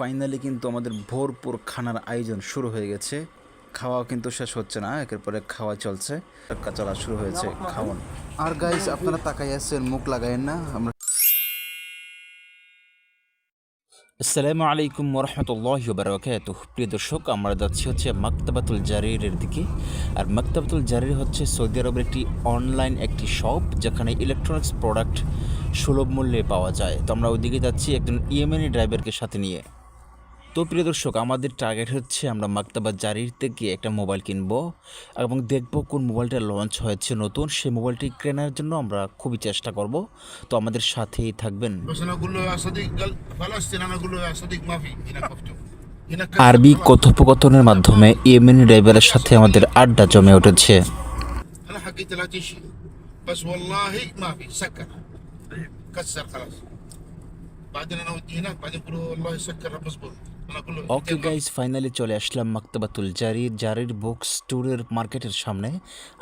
Finally কিন্তু আমাদের ভরপুর খানার আয়োজন শুরু হয়ে গেছে। খাওয়া কিন্তু শেষ হচ্ছে না, একের পরে খাওয়া চলছে। চলা শুরু হয়েছে, খাওয়ান। আর গাইস আপনারা তাকাই আছেন, মুখ লাগায়েন না, আমরা আসসালামু আলাইকুম ওরহমতুল্লাহ বারকাত প্রিয় দর্শক, আমরা যাচ্ছি হচ্ছে মাকতাবাতুল জারিরের দিকে। আর মাকতাবাতুল জারির হচ্ছে সৌদি আরবের একটি অনলাইন একটি শপ যেখানে ইলেকট্রনিক্স প্রোডাক্ট সুলভ মূল্যে পাওয়া যায়। তো আমরা ওইদিকে যাচ্ছি একজন ইয়েমেনি ড্রাইভারকে সাথে নিয়ে। তো প্রিয় দর্শক আমাদের টার্গেট হচ্ছে আমরা মাকতাবা জারির থেকে একটা মোবাইল কিনবো এবং দেখব কোন মোবাইলটা লঞ্চ হয়েছে নতুন সেই মোবাইলটি কেনার জন্য আমরা খুবই চেষ্টা করব তো আমাদের সাথেই থাকবেন بس انا اقول له يا صديق قال فلسطين انا اقول له يا صديق ما في هناك مفتوح هناك আরবি কথোপকথনের মাধ্যমে ইয়েমেনি ড্রাইভারের সাথে আমাদের আড্ডা জমে উঠেছে انا حكيت لا تشي بس والله ما في سكر كسر خلاص بعدين انا اوديه هناك بعدين يقولوا والله سكر بصبر انا اقول له ওকে গাইজ ফাইনালি চলে আসলাম মাকতাবাতুল জারির জারির বুক স্টোরের মার্কেটের সামনে।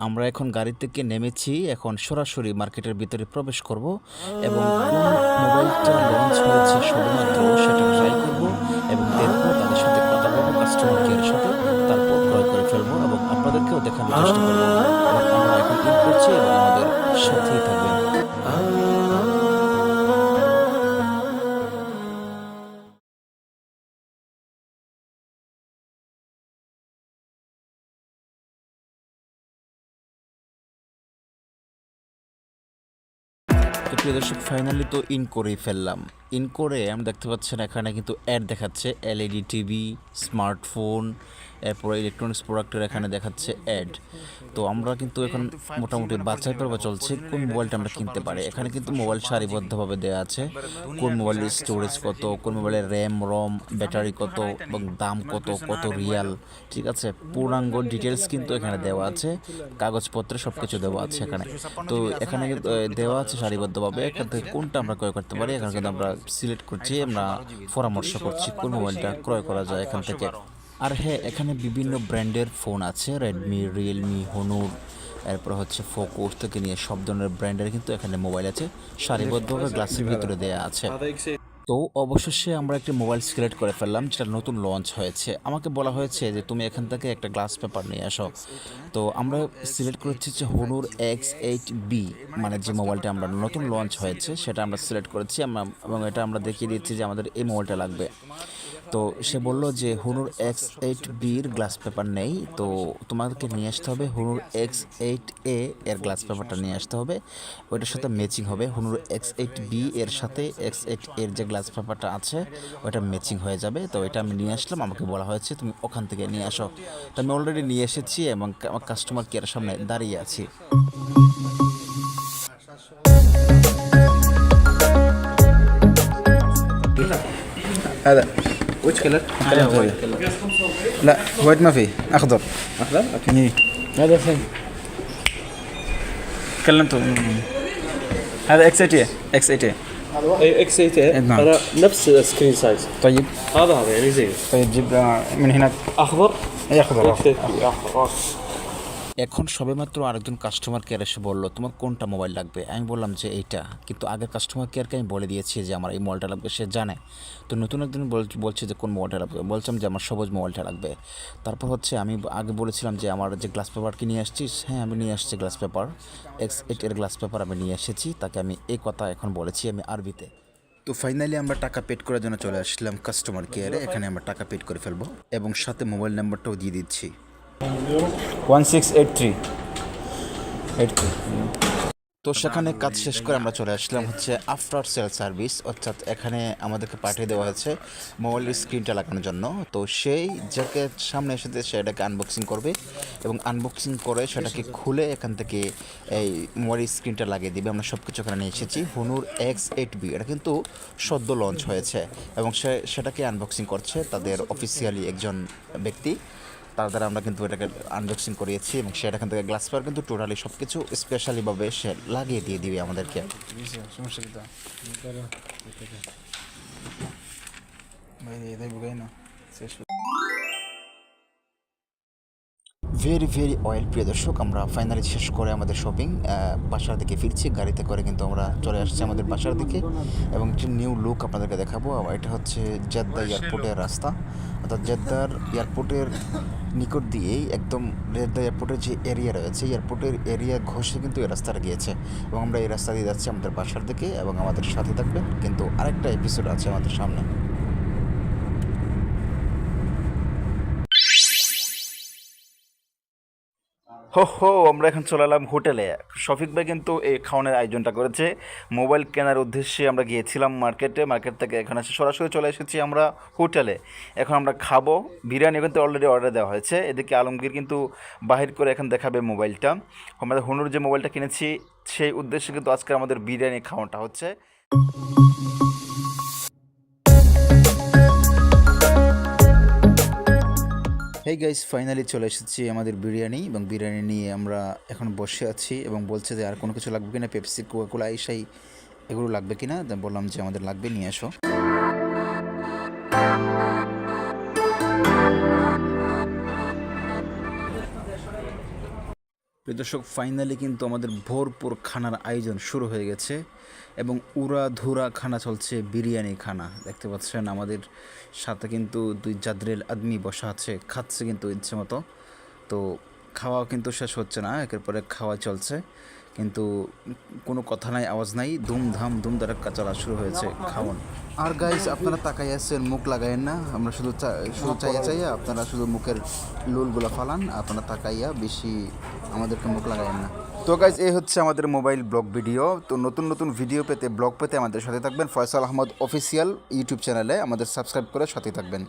আমরা এখন গাড়ি থেকে নেমেছি, এখন সরাসরি মার্কেটের ভিতরে প্রবেশ করব এবং মোবাইলটা লঞ্চ হয়েছে শুধুমাত্র, সেটা ট্রাই করব এবং দেখব তাদের সাথে কথা বলব কাস্টমার কেয়ারের সাথে, তারপর ক্রয় করে ফেলব এবং আপনাদেরকেও দেখানোর চেষ্টা প্রিয় দর্শক ফাইনালি তো ইন করেই ফেললাম। ইন করে আমি দেখতে পাচ্ছেন এখানে কিন্তু অ্যাড দেখাচ্ছে এলইডি টিভি স্মার্টফোন এরপরে ইলেকট্রনিক্স প্রোডাক্টের এখানে দেখাচ্ছে অ্যাড তো আমরা কিন্তু এখন মোটামুটি বাছাই পর্ব চলছে কোন মোবাইলটা আমরা কিনতে পারি। এখানে কিন্তু মোবাইল সারিবদ্ধভাবে দেওয়া আছে, কোন মোবাইলের স্টোরেজ কত, কোন মোবাইলের র্যাম রম ব্যাটারি কত এবং দাম কত কত রিয়াল ঠিক আছে? পূর্ণাঙ্গ ডিটেলস কিন্তু এখানে দেওয়া আছে, কাগজপত্রে সব কিছু দেওয়া আছে এখানে। তো এখানে দেওয়া আছে সারিবদ্ধভাবে, এখান থেকে কোনটা আমরা ক্রয় করতে পারি, এখানে কিন্তু আমরা সিলেক্ট করছি আমরা পরামর্শ করছি কোন মোবাইলটা ক্রয় করা যায় এখান থেকে। আর হ্যাঁ এখানে বিভিন্ন ব্র্যান্ডের ফোন আছে রেডমি রিয়েলমি হনুর এরপর হচ্ছে ফোকোস থেকে নিয়ে সব ধরনের ব্র্যান্ডের কিন্তু এখানে মোবাইল আছে সারিবদ্ধভাবে গ্লাসের ভিতরে দেওয়া আছে। তো অবশেষে আমরা একটি মোবাইল সিলেক্ট করে ফেললাম, যেটা নতুন লঞ্চ হয়েছে। আমাকে বলা হয়েছে যে তুমি এখান থেকে একটা গ্লাস পেপার নিয়ে আসো তো আমরা সিলেক্ট করেছি যে হনুর এক্স এইট বি মানে যে মোবাইলটা আমরা নতুন লঞ্চ হয়েছে, সেটা আমরা সিলেক্ট করেছি। এবং এটা আমরা দেখিয়ে দিচ্ছি যে আমাদের এই মোবাইলটা লাগবে। তো সে বলল যে হুনুর এক্স এইট বির গ্লাস পেপার নেই তো তোমাদেরকে নিয়ে আসতে হবে হুনুর এক্স এইট এ এর গ্লাস পেপারটা নিয়ে আসতে হবে ওইটার সাথে ম্যাচিং হবে হুনুর এক্স এইট বি এর সাথে এক্স এইট এর যে গ্লাস পেপারটা আছে ওটা ম্যাচিং হয়ে যাবে তো এটা আমি নিয়ে আসলাম আমাকে বলা হয়েছে তুমি ওখান থেকে নিয়ে আসো তো আমি অলরেডি নিয়ে এসেছি এবং আমার কাস্টমার কেয়ারের সামনে দাঁড়িয়ে আছি هذا وش كلر؟ لا وايت ما فيه. أخضر. أخضر؟ أوكي. إيه. هذا فين؟ كلمته هذا إكس 8 إكس 8 أي إكس 8 نعم. أنا نفس السكرين سايز طيب. هذا هذا يعني زي طيب جيب آه، من هناك. أخضر؟ اي أخضر. إكس 8 أخضر. এখন সবেমাত্র আরেকজন কাস্টমার কেয়ার এসে বলল, তোমার কোনটা মোবাইল লাগবে? আমি বললাম যে, এইটা। কিন্তু আগের কাস্টমার কেয়ারকে আমি বলে দিয়েছি যে, আমার এই মোবাইলটা লাগবে। সে জানে। তো নতুন একজন বল- বলছে যে, কোন মোবাইলটা লাগবে? বলছিলাম যে, আমার সবুজ মোবাইলটা লাগবে। তারপর হচ্ছে আমি আগে বলেছিলাম যে, আমার যে গ্লাস পেপার কি নিয়ে আসছিস? হ্যাঁ আমি নিয়ে আসছি গ্লাস পেপার এক্সের গ্লাস পেপার আমি নিয়ে এসেছি, তাকে আমি এই কথা এখন বলেছি আমি আরবিতে। তো ফাইনালি আমরা টাকা পেড করার জন্য চলে আসলাম কাস্টমার কেয়ারে এখানে আমরা টাকা পেড করে ফেলব এবং সাথে মোবাইল নাম্বারটাও দিয়ে দিচ্ছি। 1683 83 তো সেখানে কাজ শেষ করে আমরা চলে আসলাম হচ্ছে আফটার সেল সার্ভিস অর্থাৎ এখানে আমাদেরকে পাঠিয়ে দেওয়া হয়েছে মোবাইলের স্ক্রিনটা লাগানোর জন্য। তো সেই যাকে সামনে এসেছে সেটাকে আনবক্সিং করবে এবং আনবক্সিং করে সেটাকে খুলে এখান থেকে এই মোবাইলের স্ক্রিনটা লাগিয়ে দিবে। আমরা সব কিছু এখানে নিয়ে এসেছি। হনুর এক্স এইট বি এটা কিন্তু সদ্য লঞ্চ হয়েছে এবং সে, সেটাকে আনবক্সিং করছে তাদের অফিসিয়ালি একজন ব্যক্তি। তার দ্বারা আমরা কিন্তু এটাকে আনবক্সিং করিয়েছি এবং সেটা এখান থেকে গ্লাস পাওয়ার কিন্তু টোটালি সব কিছু স্পেশালিভাবে সে লাগিয়ে দিয়ে দিবে আমাদেরকে। شو ভেরি ভেরি অয়েল প্রিয় দর্শক আমরা ফাইনালি শেষ করে আমাদের শপিং বাসার দিকে ফিরছি। গাড়িতে করে কিন্তু আমরা চলে আসছি আমাদের বাসার দিকে। এবং যে নিউ লুক আপনাদেরকে দেখাবো। এটা হচ্ছে জেদ্দা এয়ারপোর্টের রাস্তা। অর্থাৎ জেদ্দার এয়ারপোর্টের নিকট দিয়েই একদম জেদ্দা এয়ারপোর্টের যে এরিয়া রয়েছে এয়ারপোর্টের এরিয়া ঘষে কিন্তু এই রাস্তাটা গিয়েছে। এবং আমরা এই রাস্তা দিয়ে যাচ্ছি আমাদের বাসার দিকে এবং আমাদের সাথে থাকবেন। কিন্তু আরেকটা এপিসোড আছে আমাদের সামনে। হো হো, আমরা এখন চলে এলাম হোটেলে। শফিক ভাই কিন্তু এই খাওয়ানোর আয়োজনটা করেছে। মোবাইল কেনার উদ্দেশ্যে আমরা গিয়েছিলাম মার্কেটে, মার্কেট থেকে এখানে এসে সরাসরি চলে এসেছি আমরা হোটেলে। এখন আমরা খাব। বিরিয়ানি কিন্তু অলরেডি অর্ডার দেওয়া হয়েছে। এদিকে আলমগীর কিন্তু বাহির করে এখন দেখাবে মোবাইলটা। আমাদের হনুর যে মোবাইলটা কিনেছি, সেই উদ্দেশ্যে কিন্তু আজকে আমাদের বিরিয়ানি খাওয়াটা হচ্ছে। হেই গাইস ফাইনালি চলে এসেছি আমাদের বিরিয়ানি এবং বিরিয়ানি নিয়ে আমরা এখন বসে আছি এবং বলছে যে আর কোনো কিছু লাগবে কিনা পেপসি কোকাকোলা আইসাই এগুলো লাগবে কিনা? বললাম যে আমাদের লাগবে, নিয়ে এসো দর্শক ফাইনালি কিন্তু আমাদের ভরপুর খানার আয়োজন শুরু হয়ে গেছে এবং উড়া ধুরা খানা চলছে, বিরিয়ানি খানা। দেখতে পাচ্ছেন আমাদের সাথে কিন্তু দুই জাদ্রেল আদমি বসা আছে, খাচ্ছে কিন্তু ইচ্ছে মতো। তো খাওয়া কিন্তু শেষ হচ্ছে না, একের পরে খাওয়া চলছে। কিন্তু কোনো কথা নাই আওয়াজ নাই ধুমধাম ধুম ধারাক্কা চলা শুরু হয়েছে খাওয়ান আর গাইজ আপনারা তাকাই আছেন মুখ লাগাইয়েন না আমরা শুধু শুধু চাইয়া চাইয়া আপনারা শুধু মুখের লুলগুলো ফালান আপনারা তাকাইয়া বেশি আমাদেরকে মুখ লাগাইয়েন না। তো গাইজ এই হচ্ছে আমাদের মোবাইল ব্লগ ভিডিও তো নতুন নতুন ভিডিও পেতে ব্লগ পেতে আমাদের সাথে থাকবেন। ফয়সাল আহমদ অফিসিয়াল ইউটিউব চ্যানেলে আমাদের সাবস্ক্রাইব করে সাথে থাকবেন।